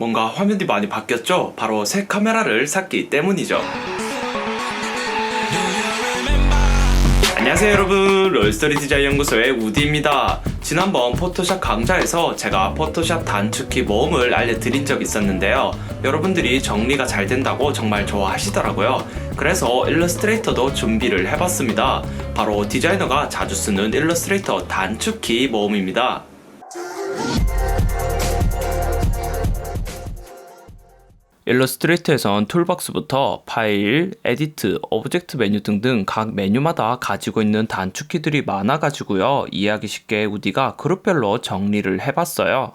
뭔가 화면이 많이 바뀌었죠? 바로 새 카메라를 샀기 때문이죠. 안녕하세요 여러분. 롤스토리 디자인 연구소의 우디입니다. 지난번 포토샵 강좌에서 제가 포토샵 단축키 모음을 알려드린 적 있었는데요. 여러분들이 정리가 잘 된다고 정말 좋아하시더라고요. 그래서 일러스트레이터도 준비를 해봤습니다. 바로 디자이너가 자주 쓰는 일러스트레이터 단축키 모음입니다 일러스트레이터에선 툴박스부터 파일, 에디트, 오브젝트 메뉴 등등 각 메뉴마다 가지고 있는 단축키들이 많아가지고요. 이해하기 쉽게 우디가 그룹별로 정리를 해봤어요.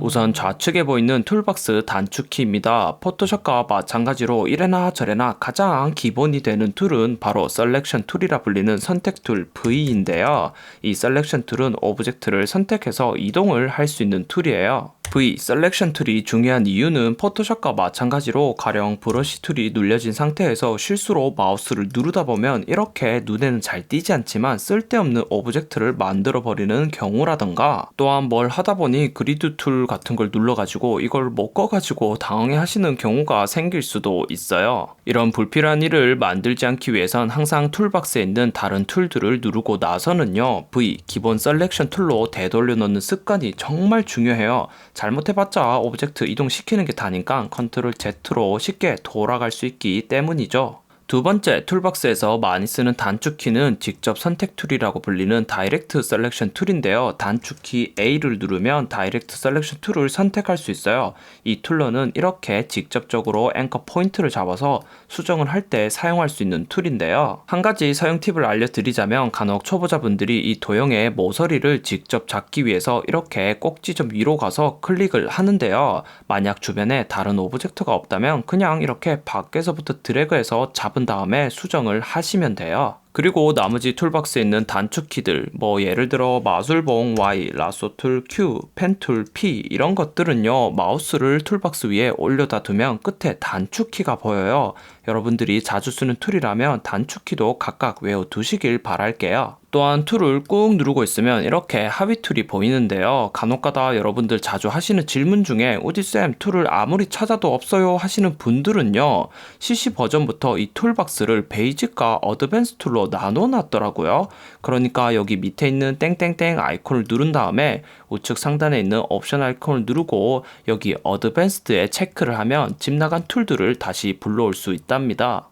우선 좌측에 보이는 툴박스 단축키입니다. 포토샵과 마찬가지로 이래나 저래나 가장 기본이 되는 툴은 바로 셀렉션 툴이라 불리는 선택 툴 V인데요. 이 셀렉션 툴은 오브젝트를 선택해서 이동을 할 수 있는 툴이에요. V 셀렉션 툴이 중요한 이유는 포토샵과 마찬가지로 가령 브러쉬 툴이 눌려진 상태에서 실수로 마우스를 누르다 보면 이렇게 눈에는 잘 띄지 않지만 쓸데없는 오브젝트를 만들어 버리는 경우라던가 또한 뭘 하다 보니 그리드 툴 같은 걸 눌러가지고 이걸 못 꺼가지고 당황해 하시는 경우가 생길 수도 있어요. 이런 불필요한 일을 만들지 않기 위해선 항상 툴박스에 있는 다른 툴들을 누르고 나서는요 V 기본 셀렉션 툴로 되돌려 놓는 습관이 정말 중요해요. 잘못해봤자 오브젝트 이동시키는 게 다니까 컨트롤 Z로 쉽게 돌아갈 수 있기 때문이죠. 두 번째, 툴박스에서 많이 쓰는 단축키는 직접 선택 툴이라고 불리는 다이렉트 셀렉션 툴인데요. 단축키 A를 누르면 다이렉트 셀렉션 툴을 선택할 수 있어요. 이 툴러는 이렇게 직접적으로 앵커 포인트를 잡아서 수정을 할 때 사용할 수 있는 툴인데요. 한 가지 사용 팁을 알려드리자면 간혹 초보자분들이 이 도형의 모서리를 직접 잡기 위해서 이렇게 꼭지 점 위로 가서 클릭을 하는데요. 만약 주변에 다른 오브젝트가 없다면 그냥 이렇게 밖에서부터 드래그해서 잡은 다음에 수정을 하시면 돼요. 그리고 나머지 툴박스에 있는 단축키들, 뭐 예를 들어 마술봉 Y, 라소툴 Q, 펜툴 P 이런 것들은요 마우스를 툴박스 위에 올려다 두면 끝에 단축키가 보여요. 여러분들이 자주 쓰는 툴이라면 단축키도 각각 외워 두시길 바랄게요. 또한 툴을 꾹 누르고 있으면 이렇게 하위 툴이 보이는데요. 간혹가다 여러분들 자주 하시는 질문 중에 우디쌤 툴을 아무리 찾아도 없어요 하시는 분들은요. CC 버전부터 이 툴박스를 베이직과 어드밴스 툴로 나눠 놨더라고요. 그러니까 여기 밑에 있는 땡땡땡 아이콘을 누른 다음에 우측 상단에 있는 옵션 아이콘을 누르고 여기 어드밴스드에 체크를 하면 집 나간 툴들을 다시 불러올 수 있답니다.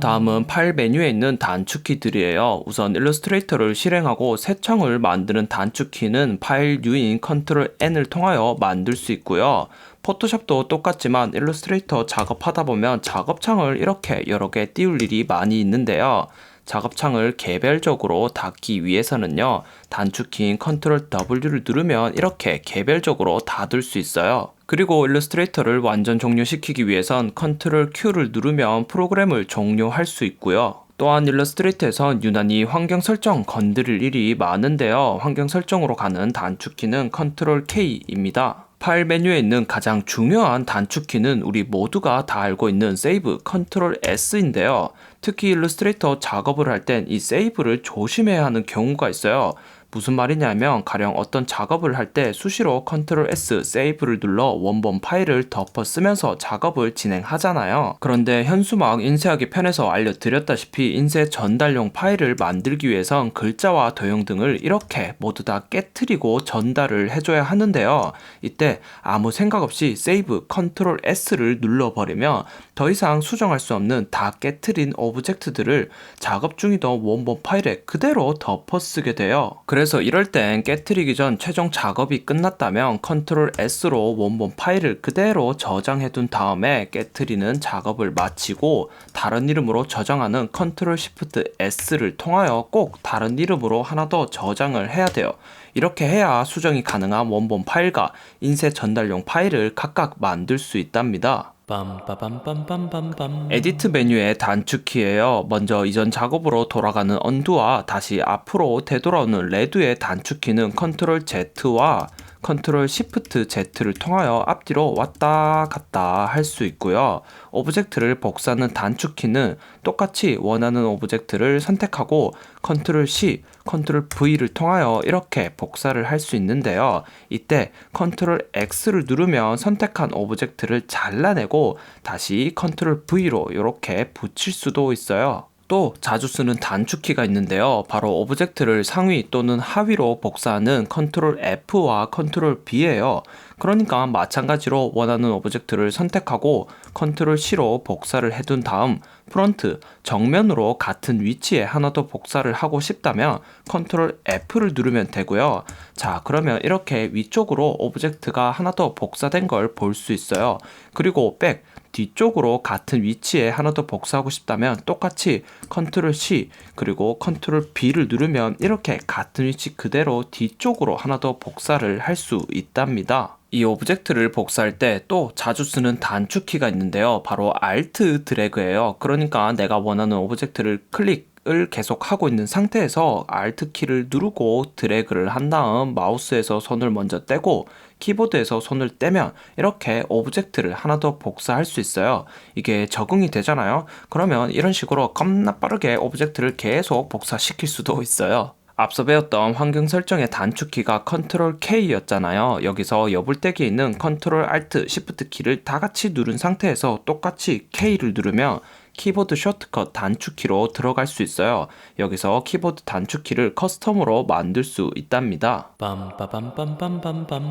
다음은 파일 메뉴에 있는 단축키들이에요. 우선 일러스트레이터를 실행하고 새 창을 만드는 단축키는 파일 뉴인 컨트롤 N을 통하여 만들 수 있고요. 포토샵도 똑같지만 일러스트레이터 작업하다 보면 작업창을 이렇게 여러 개 띄울 일이 많이 있는데요. 작업창을 개별적으로 닫기 위해서는요, 단축키인 컨트롤 W를 누르면 이렇게 개별적으로 닫을 수 있어요. 그리고 일러스트레이터를 완전 종료시키기 위해선 컨트롤 Q를 누르면 프로그램을 종료할 수 있고요. 또한 일러스트레이터에선 유난히 환경 설정 건드릴 일이 많은데요. 환경 설정으로 가는 단축키는 컨트롤 K입니다. 파일 메뉴에 있는 가장 중요한 단축키는 우리 모두가 다 알고 있는 세이브 컨트롤 S인데요. 특히 일러스트레이터 작업을 할 땐 이 세이브를 조심해야 하는 경우가 있어요. 무슨 말이냐면 가령 어떤 작업을 할 때 수시로 컨트롤 S 세이브를 눌러 원본 파일을 덮어 쓰면서 작업을 진행하잖아요. 그런데 현수막 인쇄하기 편에서 알려드렸다시피 인쇄 전달용 파일을 만들기 위해선 글자와 도형 등을 이렇게 모두 다 깨트리고 전달을 해줘야 하는데요. 이때 아무 생각 없이 세이브 컨트롤 S를 눌러버리면 더 이상 수정할 수 없는 다 깨트린 오브젝트들을 작업 중이던 원본 파일에 그대로 덮어 쓰게 돼요. 그래서 이럴 땐 깨트리기 전 최종 작업이 끝났다면 컨트롤 S로 원본 파일을 그대로 저장해 둔 다음에 깨트리는 작업을 마치고 다른 이름으로 저장하는 컨트롤 시프트 S를 통하여 꼭 다른 이름으로 하나 더 저장을 해야 돼요. 이렇게 해야 수정이 가능한 원본 파일과 인쇄 전달용 파일을 각각 만들 수 있답니다. 에디트 메뉴의 단축키예요. 먼저 이전 작업으로 돌아가는 언두와 다시 앞으로 되돌아오는 레드의 단축키는 컨트롤 Z와 컨트롤 시프트 Z를 통하여 앞뒤로 왔다 갔다 할 수 있고요. 오브젝트를 복사하는 단축키는 똑같이 원하는 오브젝트를 선택하고 컨트롤 C, 컨트롤 V를 통하여 이렇게 복사를 할 수 있는데요. 이때 컨트롤 X를 누르면 선택한 오브젝트를 잘라내고 다시 컨트롤 V로 이렇게 붙일 수도 있어요. 또 자주 쓰는 단축키가 있는데요. 바로 오브젝트를 상위 또는 하위로 복사하는 컨트롤 F와 컨트롤 B예요. 그러니까 마찬가지로 원하는 오브젝트를 선택하고 컨트롤 C로 복사를 해둔 다음 프론트 정면으로 같은 위치에 하나 더 복사를 하고 싶다면 컨트롤 F를 누르면 되고요. 자, 그러면 이렇게 위쪽으로 오브젝트가 하나 더 복사된 걸 볼 수 있어요. 그리고 백 뒤쪽으로 같은 위치에 하나 더 복사하고 싶다면 똑같이 컨트롤 C 그리고 컨트롤 B를 누르면 이렇게 같은 위치 그대로 뒤쪽으로 하나 더 복사를 할 수 있답니다. 이 오브젝트를 복사할 때 또 자주 쓰는 단축키가 있는데요. 바로 Alt 드래그예요. 그러니까 내가 원하는 오브젝트를 클릭 을 계속 하고 있는 상태에서 Alt 키를 누르고 드래그를 한 다음 마우스에서 손을 먼저 떼고 키보드에서 손을 떼면 이렇게 오브젝트를 하나 더 복사할 수 있어요. 이게 적응이 되잖아요. 그러면 이런 식으로 겁나 빠르게 오브젝트를 계속 복사시킬 수도 있어요. 앞서 배웠던 환경 설정의 단축키가 컨트롤 K였잖아요. 여기서 여불대기에 있는 컨트롤 Alt Shift 키를 다 같이 누른 상태에서 똑같이 K를 누르면 키보드 쇼트컷 단축키로 들어갈 수 있어요. 여기서 키보드 단축키를 커스텀으로 만들 수 있답니다.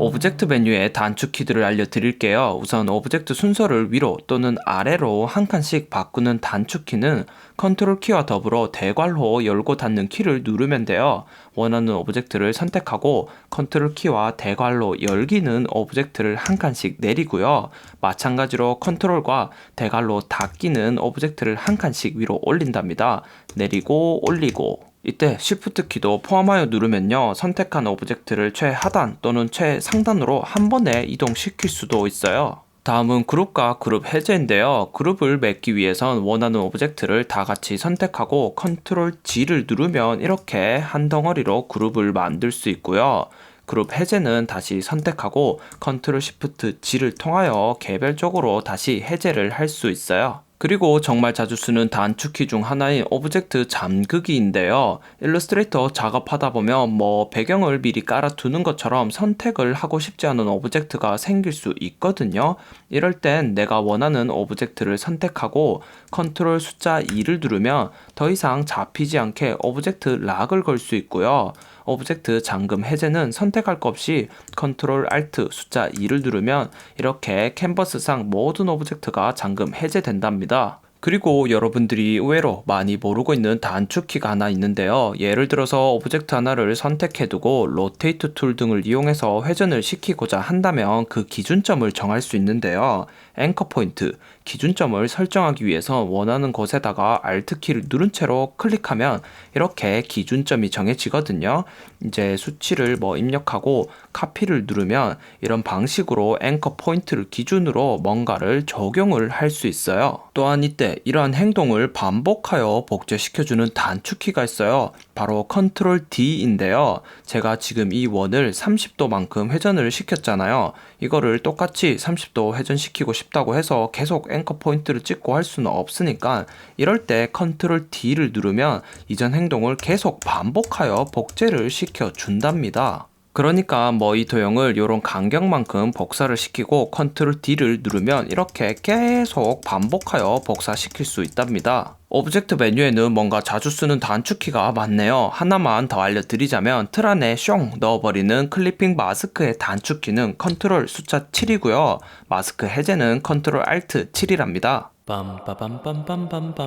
오브젝트 메뉴의 단축키들을 알려드릴게요. 우선 오브젝트 순서를 위로 또는 아래로 한 칸씩 바꾸는 단축키는 컨트롤 키와 더불어 대괄호 열고 닫는 키를 누르면 돼요. 원하는 오브젝트를 선택하고 컨트롤 키와 대괄호 열기는 오브젝트를 한 칸씩 내리고요. 마찬가지로 컨트롤과 대괄호 닫기는 오브젝트를 한 칸씩 위로 올린답니다. 내리고 올리고 이때 Shift 키도 포함하여 누르면요 선택한 오브젝트를 최하단 또는 최상단으로 한 번에 이동시킬 수도 있어요. 다음은 그룹과 그룹 해제인데요. 그룹을 맺기 위해선 원하는 오브젝트를 다 같이 선택하고 컨트롤 G를 누르면 이렇게 한 덩어리로 그룹을 만들 수 있고요. 그룹 해제는 다시 선택하고 컨트롤 시프트 G를 통하여 개별적으로 다시 해제를 할 수 있어요. 그리고 정말 자주 쓰는 단축키 중 하나인 오브젝트 잠그기인데요. 일러스트레이터 작업하다 보면 뭐 배경을 미리 깔아두는 것처럼 선택을 하고 싶지 않은 오브젝트가 생길 수 있거든요. 이럴 땐 내가 원하는 오브젝트를 선택하고 컨트롤 숫자 2를 누르면 더 이상 잡히지 않게 오브젝트 락을 걸 수 있고요. 오브젝트 잠금 해제는 선택할 것 없이 컨트롤 알트 숫자 2를 누르면 이렇게 캔버스상 모든 오브젝트가 잠금 해제된답니다. 그리고 여러분들이 의외로 많이 모르고 있는 단축키가 하나 있는데요. 예를 들어서 오브젝트 하나를 선택해두고 로테이트 툴 등을 이용해서 회전을 시키고자 한다면 그 기준점을 정할 수 있는데요. 앵커 포인트, 기준점을 설정하기 위해서 원하는 곳에다가 Alt키를 누른 채로 클릭하면 이렇게 기준점이 정해지거든요. 이제 수치를 뭐 입력하고 카피를 누르면 이런 방식으로 앵커 포인트를 기준으로 뭔가를 적용을 할 수 있어요. 또한 이때 이러한 행동을 반복하여 복제시켜주는 단축키가 있어요. 바로 컨트롤 D인데요. 제가 지금 이 원을 30도만큼 회전을 시켰잖아요. 이거를 똑같이 30도 회전시키고 싶다고 해서 계속 앵커 포인트를 찍고 할 수는 없으니까 이럴 때 컨트롤 D를 누르면 이전 행동을 계속 반복하여 복제를 시켜 준답니다. 그러니까 뭐 이 도형을 이런 간격만큼 복사를 시키고 컨트롤 D를 누르면 이렇게 계속 반복하여 복사시킬 수 있답니다. 오브젝트 메뉴에는 뭔가 자주 쓰는 단축키가 많네요. 하나만 더 알려드리자면 틀 안에 숑 넣어버리는 클리핑 마스크의 단축키는 컨트롤 숫자 7이고요. 마스크 해제는 컨트롤 알트 7이랍니다.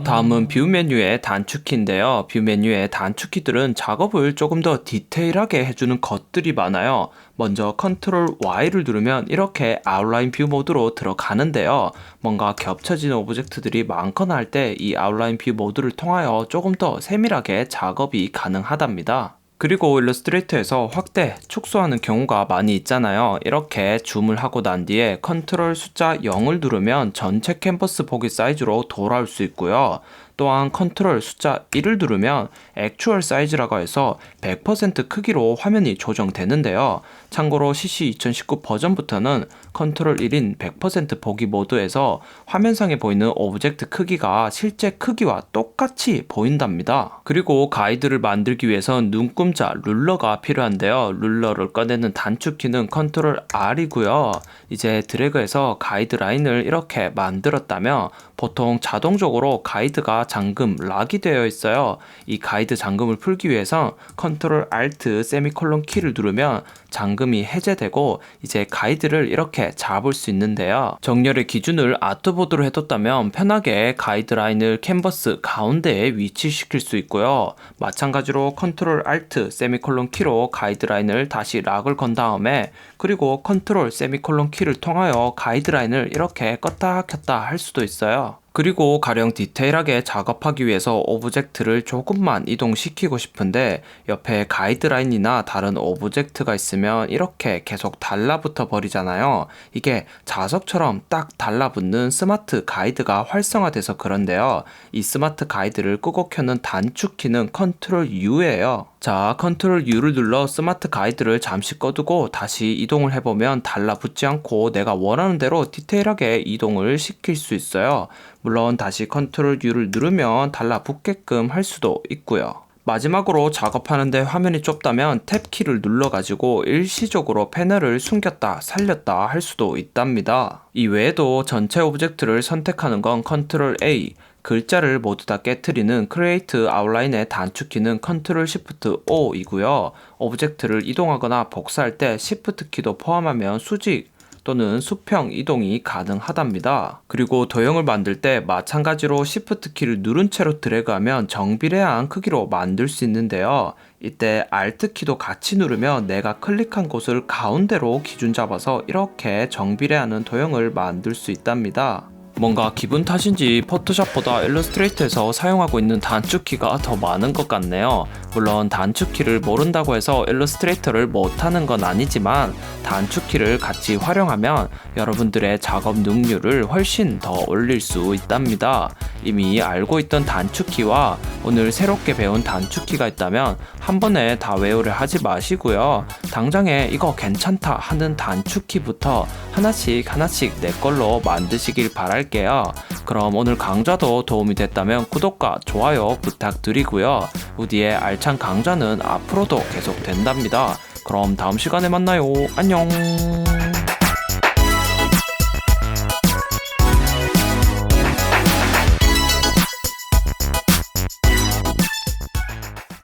다음은 뷰 메뉴의 단축키인데요. 뷰 메뉴의 단축키들은 작업을 조금 더 디테일하게 해주는 것들이 많아요. 먼저 컨트롤 Y를 누르면 이렇게 아웃라인 뷰 모드로 들어가는데요. 뭔가 겹쳐지는 오브젝트들이 많거나 할 때 이 아웃라인 뷰 모드를 통하여 조금 더 세밀하게 작업이 가능하답니다. 그리고 일러스트레이터에서 확대, 축소하는 경우가 많이 있잖아요. 이렇게 줌을 하고 난 뒤에 컨트롤 숫자 0을 누르면 전체 캔버스 보기 사이즈로 돌아올 수 있고요. 또한 컨트롤 숫자 1을 누르면 액추얼 사이즈라고 해서 100% 크기로 화면이 조정되는데요. 참고로 CC 2019 버전부터는 컨트롤 1인 100% 보기 모드에서 화면상에 보이는 오브젝트 크기가 실제 크기와 똑같이 보인답니다. 그리고 가이드를 만들기 위해선 눈금자 룰러가 필요한데요. 룰러를 꺼내는 단축키는 컨트롤 R이고요. 이제 드래그해서 가이드라인을 이렇게 만들었다면 보통 자동적으로 가이드가 잠금 락이 되어 있어요. 이 가이드 잠금을 풀기 위해서 컨트롤 Alt 세미콜론 키를 누르면 잠금이 해제되고 이제 가이드를 이렇게 잡을 수 있는데요. 정렬의 기준을 아트보드로 해뒀다면 편하게 가이드라인을 캔버스 가운데에 위치시킬 수 있고요. 마찬가지로 컨트롤 Alt 세미콜론 키로 가이드라인을 다시 락을 건 다음에 그리고 컨트롤 세미콜론 키를 통하여 가이드라인을 이렇게 껐다 켰다 할 수도 있어요. 그리고 가령 디테일하게 작업하기 위해서 오브젝트를 조금만 이동시키고 싶은데 옆에 가이드라인이나 다른 오브젝트가 있으면 이렇게 계속 달라붙어 버리잖아요. 이게 자석처럼 딱 달라붙는 스마트 가이드가 활성화돼서 그런데요. 이 스마트 가이드를 끄고 켜는 단축키는 컨트롤 U예요. 자, 컨트롤 U를 눌러 스마트 가이드를 잠시 꺼두고 다시 이동을 해보면 달라붙지 않고 내가 원하는 대로 디테일하게 이동을 시킬 수 있어요. 물론 다시 컨트롤 U를 누르면 달라붙게끔 할 수도 있고요. 마지막으로 작업하는데 화면이 좁다면 탭 키를 눌러가지고 일시적으로 패널을 숨겼다 살렸다 할 수도 있답니다. 이 외에도 전체 오브젝트를 선택하는 건 컨트롤 A, 글자를 모두 다 깨트리는 크리에이트 아웃라인의 단축키는 컨트롤 시프트 O이고요. 오브젝트를 이동하거나 복사할 때 시프트 키도 포함하면 수직 또는 수평 이동이 가능하답니다. 그리고 도형을 만들 때 마찬가지로 Shift 키를 누른 채로 드래그하면 정비례한 크기로 만들 수 있는데요. 이때 Alt 키도 같이 누르면 내가 클릭한 곳을 가운데로 기준 잡아서 이렇게 정비례하는 도형을 만들 수 있답니다. 뭔가 기분 탓인지 포토샵보다 일러스트레이터에서 사용하고 있는 단축키가 더 많은 것 같네요. 물론 단축키를 모른다고 해서 일러스트레이터를 못하는 건 아니지만 단축키를 같이 활용하면 여러분들의 작업 능률을 훨씬 더 올릴 수 있답니다. 이미 알고 있던 단축키와 오늘 새롭게 배운 단축키가 있다면 한 번에 다 외우려 하지 마시고요. 당장에 이거 괜찮다 하는 단축키부터 하나씩 하나씩 내 걸로 만드시길 바랄게요. 그럼 오늘 강좌도 도움이 됐다면 구독과 좋아요 부탁드리고요. 우디의 알찬 강좌는 앞으로도 계속 된답니다. 그럼 다음 시간에 만나요. 안녕.